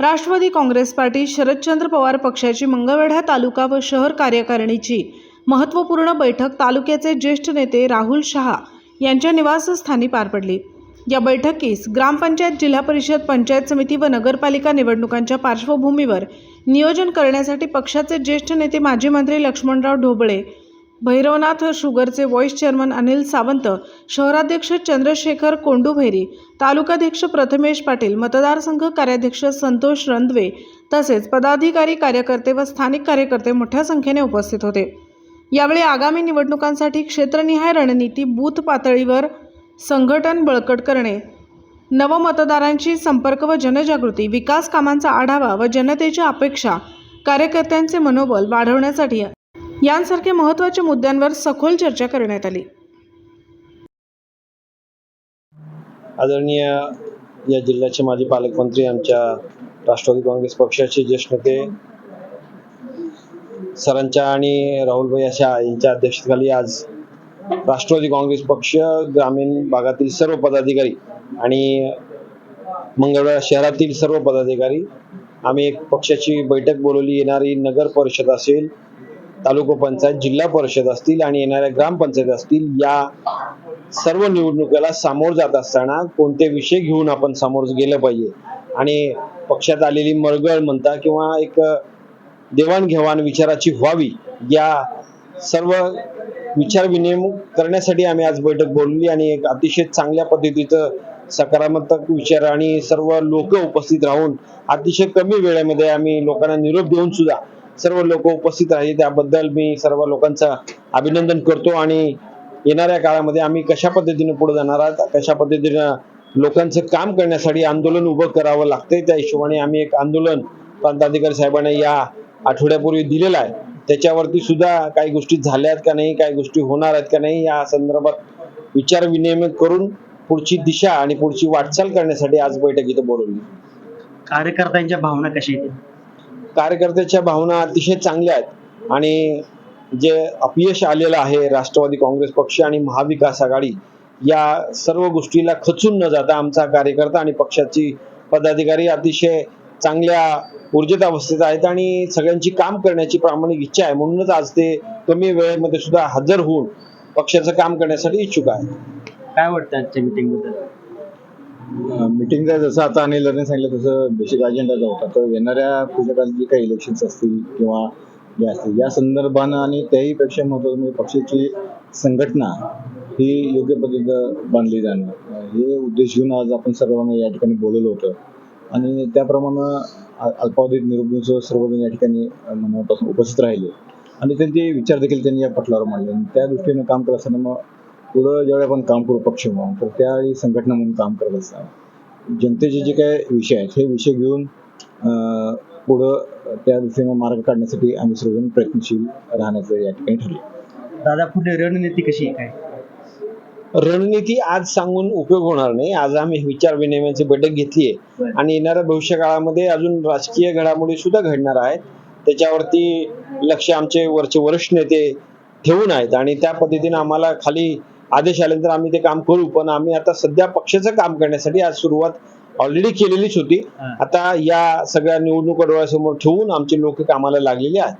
Rashtrawadi Congress party Sharadchandra Pawar पक्षाची मंगळवेढा तालुका व शहर कार्यकारिणीची महत्त्वपूर्ण बैठक तालुक्याचे ज्येष्ठ नेते राहुल शहा यांच्या निवासस्थानी पार पडली. या बैठकीस ग्रामपंचायत जिल्हा परिषद पंचायत समिती व नगरपालिका निवडणुकांच्या पार्श्वभूमीवर नियोजन करण्यासाठी पक्षाचे ज्येष्ठ नेते माजी मंत्री लक्ष्मणराव ढोबळे भैरवनाथ शुगरचे व्हॉइस चेअरमन अनिल सावंत शहराध्यक्ष चंद्रशेखर कोंडुभैरी तालुकाध्यक्ष प्रथमेश पाटील मतदारसंघ कार्याध्यक्ष संतोष रंदवे तसेच पदाधिकारी कार्यकर्ते व स्थानिक कार्यकर्ते मोठ्या संख्येने उपस्थित होते. यावेळी आगामी निवडणुकांसाठी क्षेत्रनिहाय रणनीती बूथ पातळीवर संघटन बळकट करणे नवमतदारांची संपर्क व जनजागृती विकास कामांचा आढावा व जनतेच्या अपेक्षा कार्यकर्त्यांचे मनोबल वाढवण्यासाठी यांसारख्या महत्त्वाच्या मुद्द्यांवर सखोल चर्चा करण्यात आली. आदरणीय या जिल्ह्याचे माजी पालकमंत्री आमच्या राष्ट्रवादी काँग्रेस पक्षाचे ज्येष्ठ नेते सरांच्या आणि राहुलभाई अशा यांच्या अध्यक्षतेखाली आज राष्ट्रवादी काँग्रेस पक्ष ग्रामीण भागातील सर्व पदाधिकारी आणि मंगळवेढा शहरातील सर्व पदाधिकारी आम्ही एक पक्षाची बैठक बोलवली. येणारी नगर परिषद असेल तालुका पंचायत जिल्हा परिषद असतील आणि येणाऱ्या ग्रामपंचायत असतील या सर्व निवडणुकीला सामोर जात असताना कोणते विषय घेऊन आपण सामोर गेलं पाहिजे? आणि पक्षात आलेली मरगळ म्हणता किंवा एक देवाणघेवाण विचाराची व्हावी या सर्व विचार विनिमय करण्यासाठी आम्ही आज बैठक बोलवली आणि एक अतिशय चांगल्या पद्धतीचं सकारात्मक विचार आणि सर्व लोक उपस्थित राहून अतिशय कमी वेळेमध्ये आम्ही लोकांना निरोप देऊन सुद्धा सर्व लोक उपस्थित राहिले त्याबद्दल मी सर्व लोकांचं अभिनंदन करतो आणि येणाऱ्या काळामध्ये आम्ही कशा पद्धतीने पुढे जाणार आहोत? कशा पद्धतीनं लोकांचं काम करण्यासाठी आंदोलन उभं करावं लागतंय? त्या हिशोबाने आम्ही एक आंदोलन प्रांताधिकारी साहेबांना या आठवड्यापूर्वी दिलेलं आहे. त्याच्यावरती सुद्धा काही गोष्टी झाल्यात का नाही काही गोष्टी होणार आहेत का नाही या संदर्भात विचार विनिमय करून पुढची दिशा आणि पुढची वाटचाल करण्यासाठी आज बैठक इथं बोलवली. कार्यकर्त्यांच्या भावना कशा येतील कार्यकर्त्याच्या भावना अतिशय चांगल्या आहेत. आणि जे अपयश आलेलं आहे राष्ट्रवादी काँग्रेस पक्ष आणि महाविकास आघाडी या सर्व गोष्टीला खचून न जाता आमचा कार्यकर्ता आणि पक्षाची पदाधिकारी अतिशय चांगल्या ऊर्जित अवस्थेत आहेत आणि सगळ्यांची काम करण्याची प्रामाणिक इच्छा आहे. म्हणूनच आज ते कमी वेळेमध्ये सुद्धा हजर होऊन पक्षाचं काम करण्यासाठी इच्छुक आहे काय वाटतं आजच्या मिटिंगबद्दल? मिटिंगचा जसं आता अनिल सांगितलं तसं बेसिक अजेंडाचा होता तर येणाऱ्या पुढच्या काळात जे काही इलेक्शन्स असतील किंवा जे असतील या संदर्भानं आणि त्याही पेक्षा महत्वाचं म्हणजे पक्षाची संघटना ही योग्य पद्धतीनं बांधली जाणं हे उद्देश घेऊन आज आपण सर्वांना या ठिकाणी बोलवलं होतं. आणि त्याप्रमाणे अल्पावधीत निरोगी सर्वजण या ठिकाणी मनापासून उपस्थित राहिले. आणि त्यांचे विचार देखील त्यांनी या पटलावर मांडले. आणि त्या दृष्टीनं काम करत असताना मग पुढं ज्यावेळी आपण काम करू पक्ष म्हणून तर त्यावेळी संघटना म्हणून काम करत असताना जनतेचे जे काय विषय आहेत हे विषय घेऊन पुढं त्या दृष्टीनं मार्ग काढण्यासाठी आम्ही सर्वजण प्रयत्नशील राहण्याचं या ठिकाणी ठरले दादा पुढे रणनीती कशी आहे काय? रणनीती आज सांगून उपयोग होणार नाही. आज आम्ही विचार विनिमयाची बैठक घेतली आहे. आणि येणाऱ्या भविष्य काळामध्ये अजून राजकीय घडामोडी सुद्धा घडणार आहेत. त्याच्यावरती लक्ष आमचे वरचे वरिष्ठ नेते ठेवून आहेत. आणि त्या पद्धतीने आम्हाला खाली आदेश आल्यानंतर आम्ही ते काम करू पण आम्ही आता सध्या पक्षाचं काम करण्यासाठी आज सुरुवात ऑलरेडी केलेलीच होती. आता या सगळ्या निवडणुका डोळ्यासमोर ठेवून आमचे लोक कामाला लागलेले आहेत